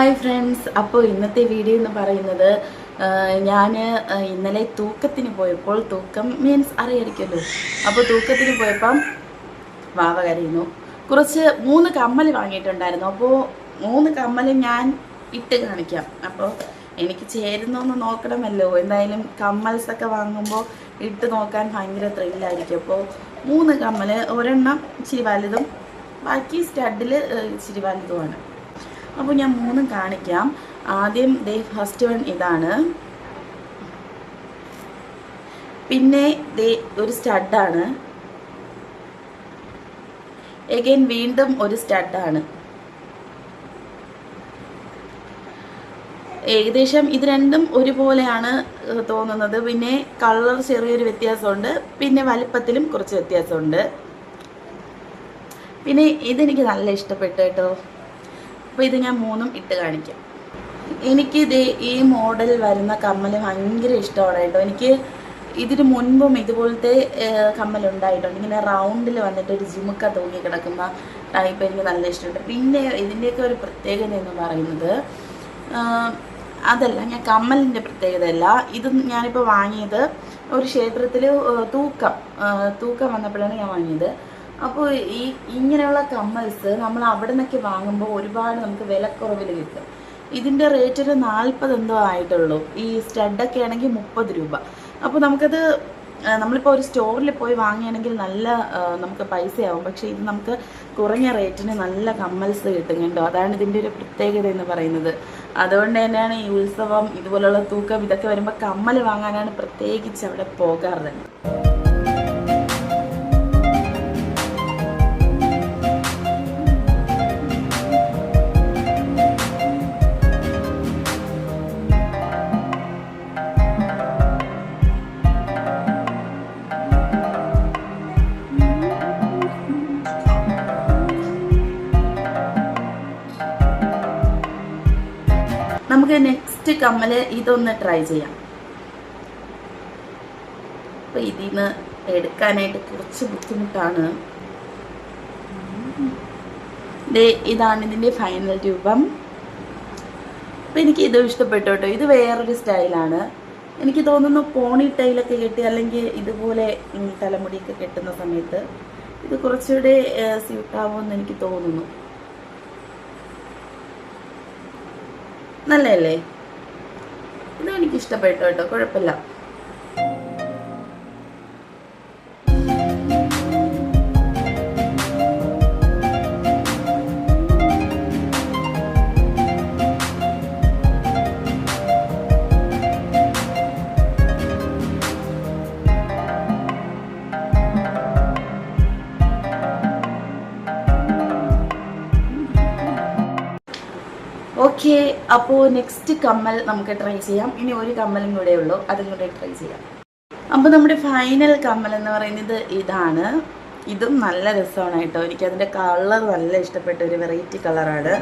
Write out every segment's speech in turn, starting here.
Hi friends. അപ്പോൾ ഇന്നത്തെ video എന്ന് പറയുന്നത് ഞാൻ ഇന്നലെ തൂക്കത്തിന് പോയപ്പോൾ തൂക്കം മീൻസ് അറിയായിരിക്കുമല്ലോ. അപ്പോൾ തൂക്കത്തിന് പോയപ്പം വാവ കരയുന്നു. കുറച്ച് മൂന്ന് കമ്മൽ വാങ്ങിയിട്ടുണ്ടായിരുന്നു. അപ്പോൾ മൂന്ന് കമ്മൽ ഞാൻ ഇട്ട് കാണിക്കാം. അപ്പോൾ എനിക്ക് ചേരുന്നൊന്ന് നോക്കണമല്ലോ. എന്തായാലും കമ്മൽസൊക്കെ വാങ്ങുമ്പോൾ ഇട്ട് നോക്കാൻ ഭയങ്കര ത്രില്ലായിരിക്കും അപ്പോൾ മൂന്ന് കമ്മൽ ഒരെണ്ണം ഇച്ചിരി വലുതും ബാക്കി സ്റ്റഡിൽ ഇച്ചിരി വലുതുമാണ്. അപ്പോൾ ഞാൻ മൂന്നും കാണിക്കാം. ആദ്യം ദേ ഫസ്റ്റ് വൺ ഇതാണ്. പിന്നെ ദേ ഒരു സ്റ്റഡാണ് എഗെയിൻ വീണ്ടും ഒരു സ്റ്റഡാണ് ഏകദേശം ഇത് രണ്ടും ഒരുപോലെയാണ് തോന്നുന്നത്. പിന്നെ കളർ ചെറിയൊരു വ്യത്യാസമുണ്ട്. പിന്നെ വലിപ്പത്തിലും കുറച്ച് വ്യത്യാസമുണ്ട്. പിന്നെ ഇതെനിക്ക് നല്ല ഇഷ്ടപ്പെട്ടു കേട്ടോ. അപ്പോൾ ഇത് ഞാൻ മൂന്നും ഇട്ട് കാണിക്കാം. എനിക്ക് ഇത് ഈ മോഡൽ വരുന്ന കമ്മൽ ഭയങ്കര ഇഷ്ടമാണ് കേട്ടോ. എനിക്ക് ഇതിന് മുൻപും ഇതുപോലത്തെ കമ്മൽ ഉണ്ടായിട്ടുണ്ട്. ഇങ്ങനെ റൗണ്ടിൽ വന്നിട്ട് ഒരു ജിമുക്ക തൂങ്ങി കിടക്കുന്ന ടൈപ്പ് എനിക്ക് നല്ല ഇഷ്ടമുണ്ട്. പിന്നെ ഇതിന്റെയൊക്കെ ഒരു പ്രത്യേകത എന്ന് പറയുന്നത് അതല്ല ഞാൻ കമ്മലിന്റെ പ്രത്യേകതയല്ല. ഇത് ഞാനിപ്പോൾ വാങ്ങിയത് ഒരു ക്ഷേത്രത്തിൽ തൂക്കം തൂക്കം വന്നപ്പോഴാണ് ഞാൻ വാങ്ങിയത്. അപ്പോൾ ഈ ഇങ്ങനെയുള്ള കമ്മൽസ് നമ്മൾ അവിടെ നിന്നൊക്കെ വാങ്ങുമ്പോൾ ഒരുപാട് നമുക്ക് വിലക്കുറവിൽ കിട്ടും. ഇതിന്റെ റേറ്റ് ഒരു നാൽപ്പത് എന്തോ ആയിട്ടുള്ളൂ. ഈ സ്റ്റഡൊക്കെ ആണെങ്കിൽ മുപ്പത് രൂപ. അപ്പോൾ നമുക്കത് നമ്മളിപ്പോൾ ഒരു സ്റ്റോറിൽ പോയി വാങ്ങുകയാണെങ്കിൽ നല്ല നമുക്ക് പൈസയാവും. പക്ഷേ ഇത് നമുക്ക് കുറഞ്ഞ റേറ്റിന് നല്ല കമ്മൽസ് കിട്ടും അതാണ് ഇതിന്റെ ഒരു പ്രത്യേകത എന്ന് പറയുന്നത്. അതുകൊണ്ട് തന്നെയാണ് ഈ ഉത്സവം ഇതുപോലുള്ള തൂക്കം ഇതൊക്കെ വരുമ്പോൾ കമ്മൽ വാങ്ങാനാണ് പ്രത്യേകിച്ച് അവിടെ പോകാറ്. നമുക്ക് നെക്സ്റ്റ് കമ്മൽ ഇതൊന്ന് ട്രൈ ചെയ്യാം. അപ്പോൾ ഇതിൽ നിന്ന് എടുക്കാനായിട്ട് കുറച്ച് ബുദ്ധിമുട്ടാണ്. ഇതാണ് ഇതിന്റെ ഫൈനൽ രൂപം. അപ്പോൾ എനിക്ക് ഇത് ഇഷ്ടപ്പെട്ടു കേട്ടോ. ഇത് വേറൊരു സ്റ്റൈലാണ് എനിക്ക് തോന്നുന്നു പോണി ടൈലൊക്കെ കെട്ടി അല്ലെങ്കിൽ ഇതുപോലെ തലമുടിയൊക്കെ കെട്ടുന്ന സമയത്ത് ഇത് കുറച്ചുകൂടെ സ്യൂട്ടാവുമെന്ന് എനിക്ക് തോന്നുന്നു. നല്ലതല്ലേ? ഇതെനിക്കിഷ്ടപ്പെട്ടു കേട്ടോ കുഴപ്പമില്ല. ഓക്കെ അപ്പോൾ നെക്സ്റ്റ് കമ്മൽ നമുക്ക് ട്രൈ ചെയ്യാം. ഇനി ഒരു കമ്മലും കൂടെ ഉള്ളൂ. അതും കൂടെ ട്രൈ ചെയ്യാം. അപ്പോൾ നമ്മുടെ ഫൈനൽ കമ്മൽ എന്ന് പറയുന്നത് ഇതാണ്. ഇതും നല്ല രസമാണ് കേട്ടോ. എനിക്കതിന്റെ കളർ നല്ല ഇഷ്ടപ്പെട്ട ഒരു വെറൈറ്റി കളറാണ്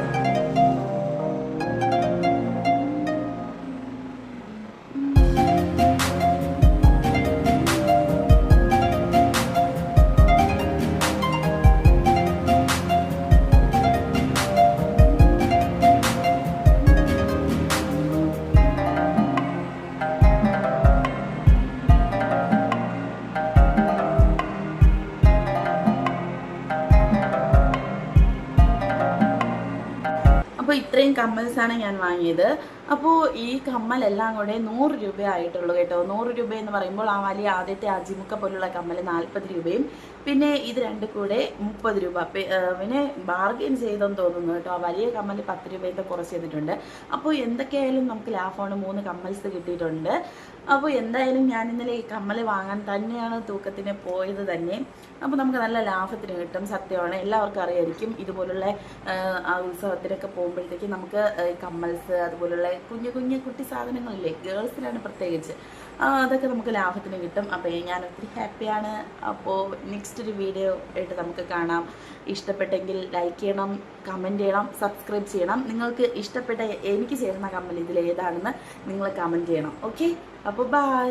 ഇത്രയും കമ്മൽസാണ് ഞാൻ വാങ്ങിയത്. അപ്പോൾ ഈ കമ്മലെല്ലാം കൂടെ നൂറ് രൂപ ആയിട്ടുള്ളൂ കേട്ടോ. നൂറ് രൂപ എന്ന് പറയുമ്പോൾ ആ വലിയ ആദ്യത്തെ അജിമുക്ക പോലുള്ള കമ്മൽ നാൽപ്പത് രൂപയും പിന്നെ ഇത് രണ്ട് കൂടെ മുപ്പത് രൂപ. പിന്നെ ബാർഗെയിൻ ചെയ്തെന്ന് തോന്നുന്നു കേട്ടോ. ആ വലിയ കമ്മൽ പത്ത് രൂപയൊക്കെ കുറച്ച് ചെയ്തിട്ടുണ്ട്. അപ്പോൾ എന്തൊക്കെയായാലും നമുക്ക് ലാഭമാണ്. മൂന്ന് കമ്മൽസ് കിട്ടിയിട്ടുണ്ട്. അപ്പോൾ എന്തായാലും ഞാൻ ഇന്നലെ ഈ കമ്മൽ വാങ്ങാൻ തന്നെയാണ് തൂക്കത്തിന് പോയത് തന്നെ. അപ്പോൾ നമുക്ക് നല്ല ലാഭത്തിന് കിട്ടും സത്യമാണ്. എല്ലാവർക്കും അറിയായിരിക്കും ഇതുപോലുള്ള ഉത്സവത്തിനൊക്കെ പോകുമ്പോഴത്തേക്ക് നമുക്ക് കമ്മൽസ് അതുപോലുള്ള കുഞ്ഞു കുഞ്ഞു കുട്ടി സാധനങ്ങളില്ലേ ഗേൾസിനാണ് പ്രത്യേകിച്ച്. അതൊക്കെ നമുക്ക് ലാഭത്തിന് കിട്ടും. അപ്പോൾ ഞാൻ ഒത്തിരി ഹാപ്പിയാണ്. അപ്പോൾ നെക്സ്റ്റ് ഒരു വീഡിയോ ആയിട്ട് നമുക്ക് കാണാം. ഇഷ്ടപ്പെട്ടെങ്കിൽ ലൈക്ക് ചെയ്യണം കമന്റ് ചെയ്യണം സബ്സ്ക്രൈബ് ചെയ്യണം. നിങ്ങൾക്ക് ഇഷ്ടപ്പെട്ട എനിക്ക് ചേരുന്ന കമ്മൽ ഇതിൽ ഏതാണെന്ന് നിങ്ങൾ കമന്റ് ചെയ്യണം. ഓക്കെ അപ്പോൾ ബൈ